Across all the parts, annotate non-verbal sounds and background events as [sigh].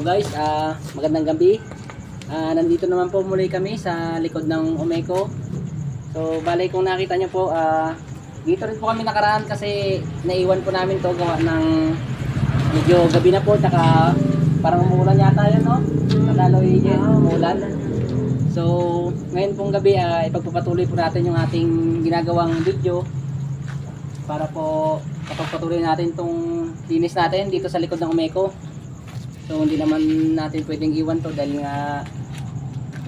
Guys, ah magandang gabi. Ah nandito naman po muli kami sa likod ng Omeco. So bali kung nakita nyo po, ah dito rin po kami nakaraan kasi naiwan po namin to gawa ng medyo gabi na po tsaka parang umulan yata yun no? Kadaloy yun, umulan. So ngayon pong gabi ah ipagpapatuloy po natin yung ating ginagawang video para po kapagpatuloy natin tong linis natin dito sa likod ng Omeco. So hindi naman natin pwedeng iwan to dahil nga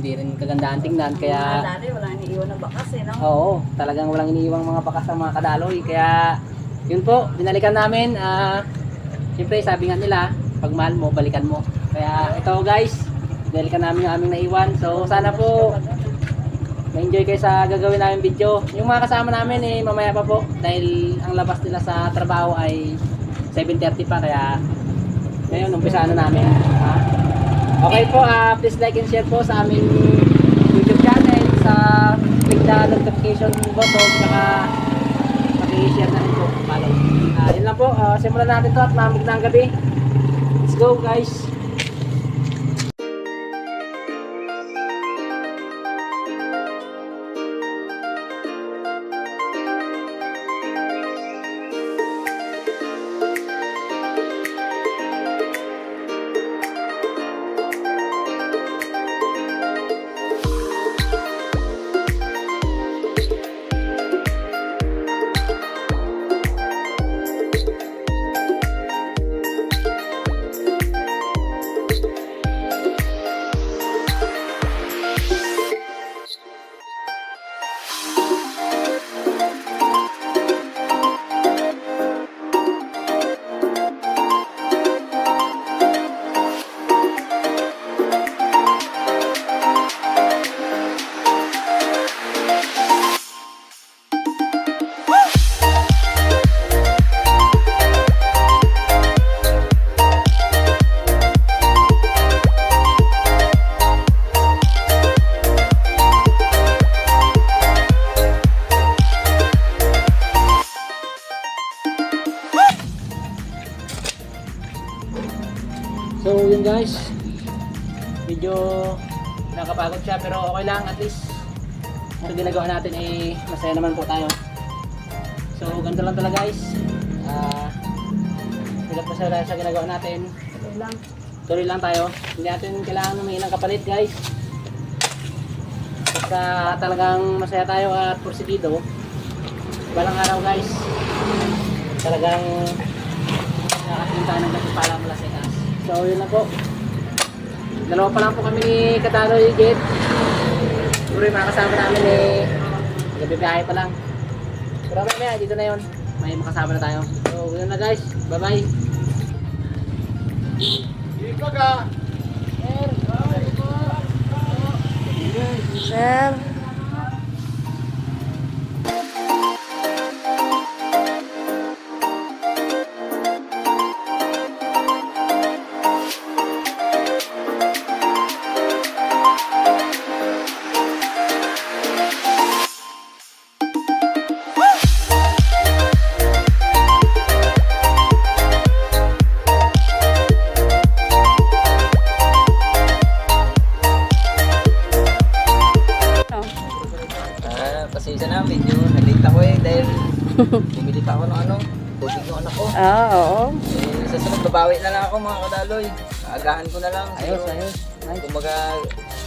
hindi rin kagandahan tingnan Kaya, kaya dati wala nang iwan na bakas eh, no? oo, talagang walang iniiwang mga bakas ng mga kadaloy kaya yun po, binalikan namin ah Siyempre sabi nga nila, pag mahal mo, balikan mo. Kaya ito guys, binalikan namin yung aming naiwan. So sana po na-enjoy kayo sa gagawin namin video. Yung mga kasama namin eh mamaya pa po dahil ang labas nila sa trabaho ay 7.30 pa kaya ngayon umpisa na namin. Ha? Okay po, ah please like and share po sa aming YouTube channel sa click the notification button saka paki-share na rin po. Follow. Ah, yun lang po, ah, simulan natin to at mamig na ang gabi. Let's go guys! So yun guys, medyo nakapagod siya pero okay lang at least sa ginagawa natin ay masaya naman po tayo. So ganito lang talaga guys. Ah, uh, pa sa sa ginagawa natin. Tuloy lang. Tuloy lang tayo. Hindi natin kailangan ng kapalit guys. Basta talagang masaya tayo at porsigido. Walang araw guys. Talagang nakakasin tayo ng para mula sa itaas. So yun na po. Dalawa pa lang po kami ni Kataro Jet. Siguro yung mga kasama namin eh gabi pa lang. Pero mamaya dito na yun. May makasama na tayo. So yun na guys. Bye bye. Sir. Na, medyo nalate ako eh dahil bumili pa ako ng ano, tubig ng anak ko. Ah, oo. Eh, sa sunod, babawi na lang ako mga kadaloy. Agahan ko na lang. Ayos, ayos. Nice. Kumaga,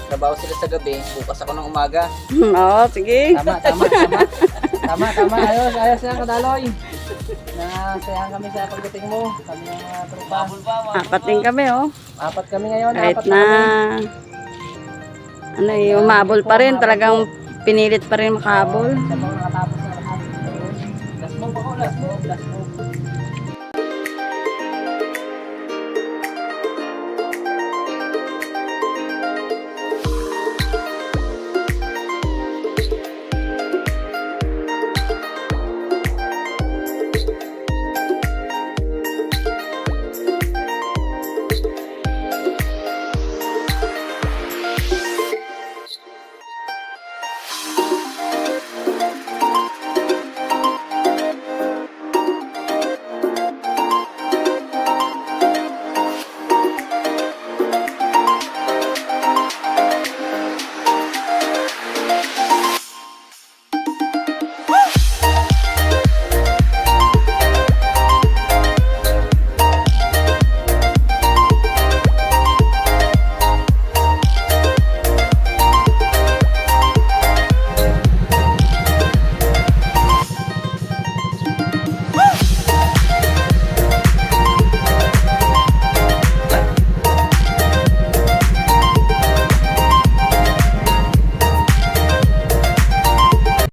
trabaho sila sa gabi, bukas ako ng umaga. [laughs] Oo, sige. Tama, tama, tama. Tama, tama. Ayos, ayos yan, Kadaloy. Nasayahan kami sa pagdating mo. Kami ng mga tropa. Apat din kami, oh. Apat kami ngayon. Kahit apat na, kami. ano eh, umabol pa rin. Talagang Pinilit pa rin makahabol. Sa mga katapos na makahabol. Last move last move, last move.